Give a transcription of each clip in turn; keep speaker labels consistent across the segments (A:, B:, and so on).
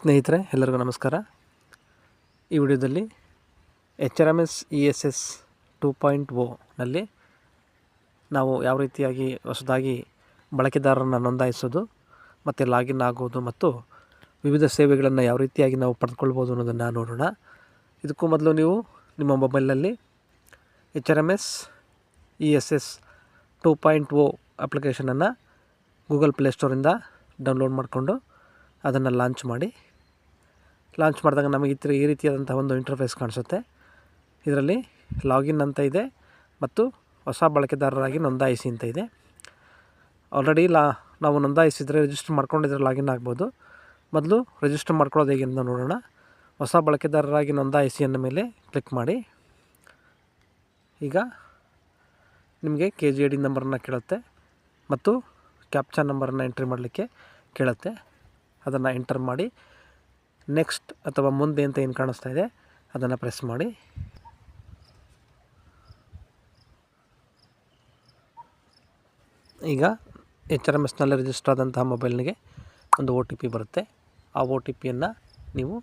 A: ಸ್ನೇಹಿತರೆ, ಎಲ್ಲರಿಗೂ ನಮಸ್ಕಾರ. ಈ ವಿಡಿಯೋದಲ್ಲಿ H R M S E S S two point ಓನಲ್ಲಿ ನಾವು ಯಾವ ರೀತಿಯಾಗಿ ಹೊಸದಾಗಿ ಬಳಕೆದಾರರನ್ನು ನೋಂದಾಯಿಸೋದು ಮತ್ತು ಲಾಗಿನ್ ಆಗೋದು ಮತ್ತು ವಿವಿಧ ಸೇವೆಗಳನ್ನು ಯಾವ ರೀತಿಯಾಗಿ ನಾವು ಪಡೆದುಕೊಳ್ಬೋದು ಅನ್ನೋದನ್ನು ನೋಡೋಣ. ಇದಕ್ಕೂ ಮೊದಲು ನೀವು ನಿಮ್ಮ ಮೊಬೈಲ್ನಲ್ಲಿ H R M S E S S two point O ಅಪ್ಲಿಕೇಶನನ್ನು Google ಪ್ಲೇಸ್ಟೋರಿಂದ ಡೌನ್ಲೋಡ್ ಮಾಡಿಕೊಂಡು ಅದನ್ನು ಲಾಂಚ್ ಮಾಡಿ ಲಾಂಚ್ ಮಾಡಿದಾಗ ನಮಗೆ ಈ ಈ ರೀತಿಯಾದಂಥ ಒಂದು ಇಂಟರ್ಫೇಸ್ ಕಾಣಿಸುತ್ತೆ. ಇದರಲ್ಲಿ ಲಾಗಿನ್ ಅಂತ ಇದೆ ಮತ್ತು ಹೊಸ ಬಳಕೆದಾರರಾಗಿ ನೋಂದಾಯಿಸಿ ಅಂತ ಇದೆ. ಆಲ್ರೆಡಿ ಲಾ, ನಾವು ನೋಂದಾಯಿಸಿದರೆ ರಿಜಿಸ್ಟರ್ ಮಾಡ್ಕೊಂಡಿದ್ರೆ ಲಾಗಿನ್ ಆಗ್ಬೋದು. ಮೊದಲು ರಿಜಿಸ್ಟರ್ ಮಾಡ್ಕೊಳ್ಳೋದು ಹೇಗೆ ಅಂತ ನೋಡೋಣ. ಹೊಸ ಬಳಕೆದಾರರಾಗಿ ನೋಂದಾಯಿಸಿ ಅನ್ನೋ ಮೇಲೆ ಕ್ಲಿಕ್ ಮಾಡಿ. ಈಗ ನಿಮಗೆ ಕೆ ಜಿ ಐ ಡಿ ನಂಬರನ್ನು ಕೇಳುತ್ತೆ ಮತ್ತು ಕ್ಯಾಪ್ಚಾ ನಂಬರನ್ನು ಎಂಟ್ರಿ ಮಾಡಲಿಕ್ಕೆ ಕೇಳುತ್ತೆ. ಅದನ್ನು ಎಂಟರ್ ಮಾಡಿ. ನೆಕ್ಸ್ಟ್ ಅಥವಾ ಮುಂದೆ ಅಂತ ಏನು ಕಾಣಿಸ್ತಾ ಇದೆ, ಅದನ್ನು ಪ್ರೆಸ್ ಮಾಡಿ. ಈಗ ಎಚ್ ಆರ್ ಎಂ ಎಸ್ನಲ್ಲಿ ರಿಜಿಸ್ಟರ್ ಆದಂತಹ ಮೊಬೈಲ್ನಿಗೆ ಒಂದು ಒ ಟಿ ಪಿ ಬರುತ್ತೆ. ಆ ಒ ಟಿ ಪಿಯನ್ನು ನೀವು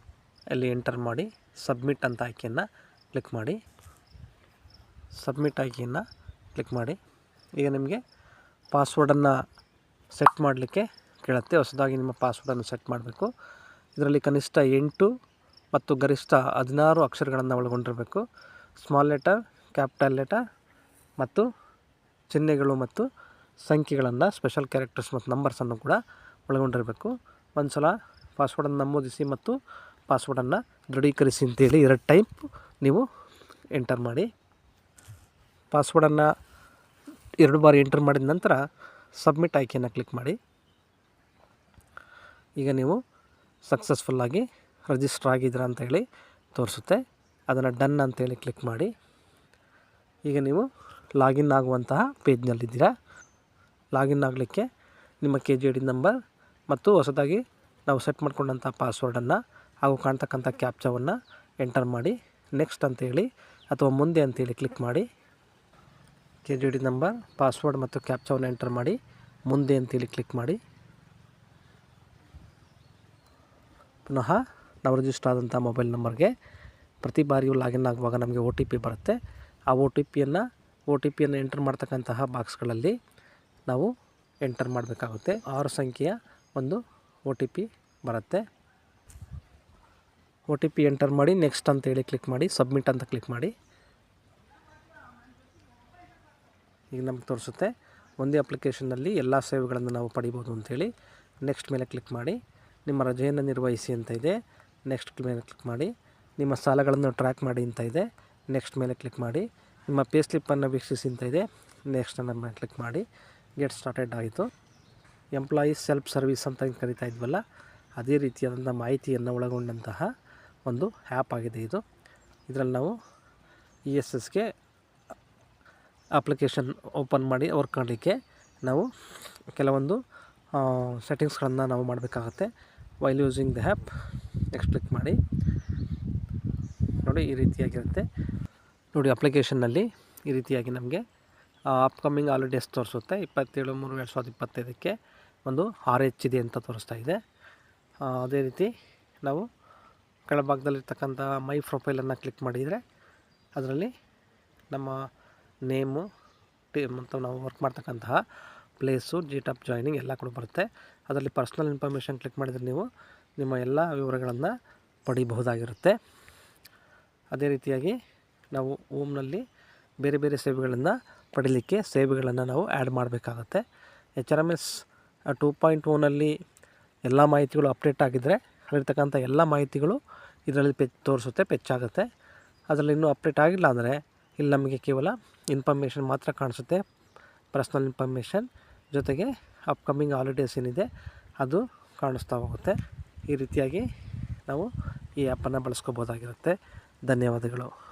A: ಅಲ್ಲಿ ಎಂಟರ್ ಮಾಡಿ ಸಬ್ಮಿಟ್ ಅಂತ ಆಯ್ಕೆಯನ್ನು ಕ್ಲಿಕ್ ಮಾಡಿ. ಸಬ್ಮಿಟ್ ಆಯ್ಕೆಯನ್ನು ಕ್ಲಿಕ್ ಮಾಡಿ. ಈಗ ನಿಮಗೆ ಪಾಸ್ವರ್ಡನ್ನು ಸೆಟ್ ಮಾಡಲಿಕ್ಕೆ ಕೇಳುತ್ತೆ. ಹೊಸದಾಗಿ ನಿಮ್ಮ ಪಾಸ್ವರ್ಡನ್ನು ಸೆಟ್ ಮಾಡಬೇಕು. ಇದರಲ್ಲಿ ಕನಿಷ್ಠ ಎಂಟು ಮತ್ತು ಗರಿಷ್ಠ ಹದಿನಾರು ಅಕ್ಷರಗಳನ್ನು ಒಳಗೊಂಡಿರಬೇಕು. ಸ್ಮಾಲ್ ಲೆಟರ್ ಕ್ಯಾಪಿಟಲ್ ಲೆಟರ್ ಮತ್ತು ಚಿಹ್ನೆಗಳು ಮತ್ತು ಸಂಖ್ಯೆಗಳನ್ನು ಸ್ಪೆಷಲ್ ಕ್ಯಾರೆಕ್ಟರ್ಸ್ ಮತ್ತು ನಂಬರ್ಸನ್ನು ಕೂಡ ಒಳಗೊಂಡಿರಬೇಕು. ಒಂದು ಸಲ ಪಾಸ್ವರ್ಡನ್ನು ನಮೂದಿಸಿ ಮತ್ತು ಪಾಸ್ವರ್ಡನ್ನು ದೃಢೀಕರಿಸಿ ಅಂತೇಳಿ ಎರಡು ಟೈಪ್ ನೀವು ಎಂಟರ್ ಮಾಡಿ. ಪಾಸ್ವರ್ಡನ್ನು ಎರಡು ಬಾರಿ ಎಂಟರ್ ಮಾಡಿದ ನಂತರ ಸಬ್ಮಿಟ್ ಆಯ್ಕೆಯನ್ನು ಕ್ಲಿಕ್ ಮಾಡಿ. ಈಗ ನೀವು ಸಕ್ಸಸ್ಫುಲ್ಲಾಗಿ ರಿಜಿಸ್ಟರ್ ಆಗಿದ್ದೀರಾ ಅಂತ ಹೇಳಿ ತೋರಿಸುತ್ತೆ. ಅದನ್ನು ಡನ್ ಅಂತೇಳಿ ಕ್ಲಿಕ್ ಮಾಡಿ. ಈಗ ನೀವು ಲಾಗಿನ್ ಆಗುವಂತಹ ಪೇಜ್ನಲ್ಲಿದ್ದೀರಾ ಲಾಗಿನ್ ಆಗಲಿಕ್ಕೆ ನಿಮ್ಮ ಕೆ ಜಿ ಡಿ ನಂಬರ್ ಮತ್ತು ಹೊಸದಾಗಿ ನಾವು ಸೆಟ್ ಮಾಡಿಕೊಂಡಂಥ ಪಾಸ್ವರ್ಡನ್ನು ಹಾಗೂ ಕಾಣ್ತಕ್ಕಂಥ ಕ್ಯಾಪ್ಚವನ್ನು ಎಂಟರ್ ಮಾಡಿ ನೆಕ್ಸ್ಟ್ ಅಂತೇಳಿ ಅಥವಾ ಮುಂದೆ ಅಂತೇಳಿ ಕ್ಲಿಕ್ ಮಾಡಿ. K G D number password ಮತ್ತು ಕ್ಯಾಪ್ಚವನ್ನು ಎಂಟರ್ ಮಾಡಿ ಮುಂದೆ ಅಂತೇಳಿ ಕ್ಲಿಕ್ ಮಾಡಿ. ಪುನಃ ನಾವು ರಿಜಿಸ್ಟರ್ ಆದಂಥ ಮೊಬೈಲ್ ನಂಬರ್ಗೆ ಪ್ರತಿ ಬಾರಿಯೂ ಲಾಗಿನ್ ಆಗುವಾಗ ನಮಗೆ ಒ ಟಿ ಪಿ ಬರುತ್ತೆ. ಆ ಒ ಟಿ ಪಿಯನ್ನು ಒ ಟಿ ಪಿಯನ್ನು ಎಂಟರ್ ಮಾಡ್ತಕ್ಕಂತಹ ಬಾಕ್ಸ್ಗಳಲ್ಲಿ ನಾವು ಎಂಟರ್ ಮಾಡಬೇಕಾಗುತ್ತೆ. ಆರು ಸಂಖ್ಯೆಯ ಒಂದು ಒ ಟಿ ಪಿ ಬರುತ್ತೆ. ಒ ಟಿ ಪಿ ಎಂಟರ್ ಮಾಡಿ ನೆಕ್ಸ್ಟ್ ಅಂತ ಹೇಳಿ ಕ್ಲಿಕ್ ಮಾಡಿ ಸಬ್ಮಿಟ್ ಅಂತ ಕ್ಲಿಕ್ ಮಾಡಿ. ಈಗ ನಮ್ಗೆ ತೋರಿಸುತ್ತೆ. ಒಂದೇ ಅಪ್ಲಿಕೇಶನ್ನಲ್ಲಿ ಎಲ್ಲ ಸೇವೆಗಳನ್ನು ನಾವು ಪಡಿಬೋದು ಅಂಥೇಳಿ ನೆಕ್ಸ್ಟ್ ಮೇಲೆ ಕ್ಲಿಕ್ ಮಾಡಿ. ನಿಮ್ಮ ರಜೆಯನ್ನು ನಿರ್ವಹಿಸಿ ಅಂತ ಇದೆ. ನೆಕ್ಸ್ಟ್ ಮೇಲೆ ಕ್ಲಿಕ್ ಮಾಡಿ. ನಿಮ್ಮ ಸಾಲಗಳನ್ನು ಟ್ರ್ಯಾಕ್ ಮಾಡಿ ಅಂತ ಇದೆ. ನೆಕ್ಸ್ಟ್ ಮೇಲೆ ಕ್ಲಿಕ್ ಮಾಡಿ. ನಿಮ್ಮ ಪೇ ಸ್ಲಿಪ್ಪನ್ನು ವೀಕ್ಷಿಸಿ ಅಂತ ಇದೆ. ನೆಕ್ಸ್ಟ್ ಮೇಲೆ ಕ್ಲಿಕ್ ಮಾಡಿ. ಗೆಟ್ ಸ್ಟಾರ್ಟೆಡ್ ಆಯಿತು. ಎಂಪ್ಲಾಯೀಸ್ ಸೆಲ್ಫ್ ಸರ್ವಿಸ್ ಅಂತ ಕರಿತಾ ಇದ್ವಲ್ಲ, ಅದೇ ರೀತಿಯಾದಂಥ ಮಾಹಿತಿಯನ್ನು ಒಳಗೊಂಡಂತಹ ಒಂದು ಆ್ಯಪ್ ಆಗಿದೆ ಇದು. ಇದರಲ್ಲಿ ನಾವು ಇ ಎಸ್ ಎಸ್ಗೆ ಅಪ್ಲಿಕೇಶನ್ ಓಪನ್ ಮಾಡಿ ವರ್ಕ್ ಮಾಡಲಿಕ್ಕೆ ನಾವು ಕೆಲವೊಂದು ಸೆಟ್ಟಿಂಗ್ಸ್ಗಳನ್ನು ನಾವು ಮಾಡಬೇಕಾಗತ್ತೆ. While using the app next click ಮಾಡಿ. ನೋಡಿ, ಈ ರೀತಿಯಾಗಿರುತ್ತೆ. ನೋಡಿ ಅಪ್ಲಿಕೇಶನ್ನಲ್ಲಿ ಈ ರೀತಿಯಾಗಿ ನಮಗೆ ಅಪ್ಕಮಿಂಗ್ ಹಾಲಿಡೇಸ್ ತೋರಿಸುತ್ತೆ? ಇಪ್ಪತ್ತೇಳು, ಮೂರು, ಎರಡು ಸಾವಿರದ ಇಪ್ಪತ್ತೈದಕ್ಕೆ ಒಂದು ಆರ್ ಎಚ್ ಇದೆ ಅಂತ ತೋರಿಸ್ತಾ ಇದೆ. ಅದೇ ರೀತಿ ನಾವು ಕೆಳಭಾಗದಲ್ಲಿರ್ತಕ್ಕಂಥ ಮೈ ಪ್ರೊಫೈಲನ್ನು ಕ್ಲಿಕ್ ಮಾಡಿದರೆ ಅದರಲ್ಲಿ ನಮ್ಮ ನೇಮು ಟೀಮ್ ಅಂತ ನಾವು ವರ್ಕ್ ಮಾಡ್ತಕ್ಕಂತಹ ಪ್ಲೇಸು ಡೇಟ್ ಆಫ್ ಜಾಯ್ನಿಂಗ್ ಎಲ್ಲ ಕೂಡ ಬರುತ್ತೆ. ಅದರಲ್ಲಿ ಪರ್ಸ್ನಲ್ ಇನ್ಫಾರ್ಮೇಷನ್ ಕ್ಲಿಕ್ ಮಾಡಿದರೆ ನೀವು ನಿಮ್ಮ ಎಲ್ಲ ವಿವರಗಳನ್ನು ಪಡಿಬಹುದಾಗಿರುತ್ತೆ. ಅದೇ ರೀತಿಯಾಗಿ ನಾವು ಓಮ್ನಲ್ಲಿ ಬೇರೆ ಬೇರೆ ಸೇವೆಗಳನ್ನು ಪಡೀಲಿಕ್ಕೆ ಸೇವೆಗಳನ್ನು ನಾವು ಆ್ಯಡ್ ಮಾಡಬೇಕಾಗತ್ತೆ. H R M S two point ಓನಲ್ಲಿ ಎಲ್ಲ ಮಾಹಿತಿಗಳು ಅಪ್ಡೇಟ್ ಆಗಿದ್ದರೆ ಅಲ್ಲಿರ್ತಕ್ಕಂಥ ಎಲ್ಲ ಮಾಹಿತಿಗಳು ಇದರಲ್ಲಿ ಪೆಚ್ ತೋರಿಸುತ್ತೆ ಪೆಚ್ಚಾಗುತ್ತೆ ಅದರಲ್ಲಿ ಇನ್ನೂ ಅಪ್ಡೇಟ್ ಆಗಿಲ್ಲ ಅಂದರೆ ಇಲ್ಲಿ ನಮಗೆ ಕೇವಲ ಇನ್ಫಾರ್ಮೇಷನ್ ಮಾತ್ರ ಕಾಣಿಸುತ್ತೆ. ಪರ್ಸ್ನಲ್ ಇನ್ಫಾರ್ಮೇಷನ್ ಜೊತೆಗೆ ಅಪ್ಕಮಿಂಗ್ ಹಾಲಿಡೇಸ್ ಏನಿದೆ ಅದು ಕಾಣಿಸ್ತಾ ಹೋಗುತ್ತೆ. ಈ ರೀತಿಯಾಗಿ ನಾವು ಈ ಆ್ಯಪನ್ನು ಬಳಸ್ಕೋಬೋದಾಗಿರುತ್ತೆ. ಧನ್ಯವಾದಗಳು.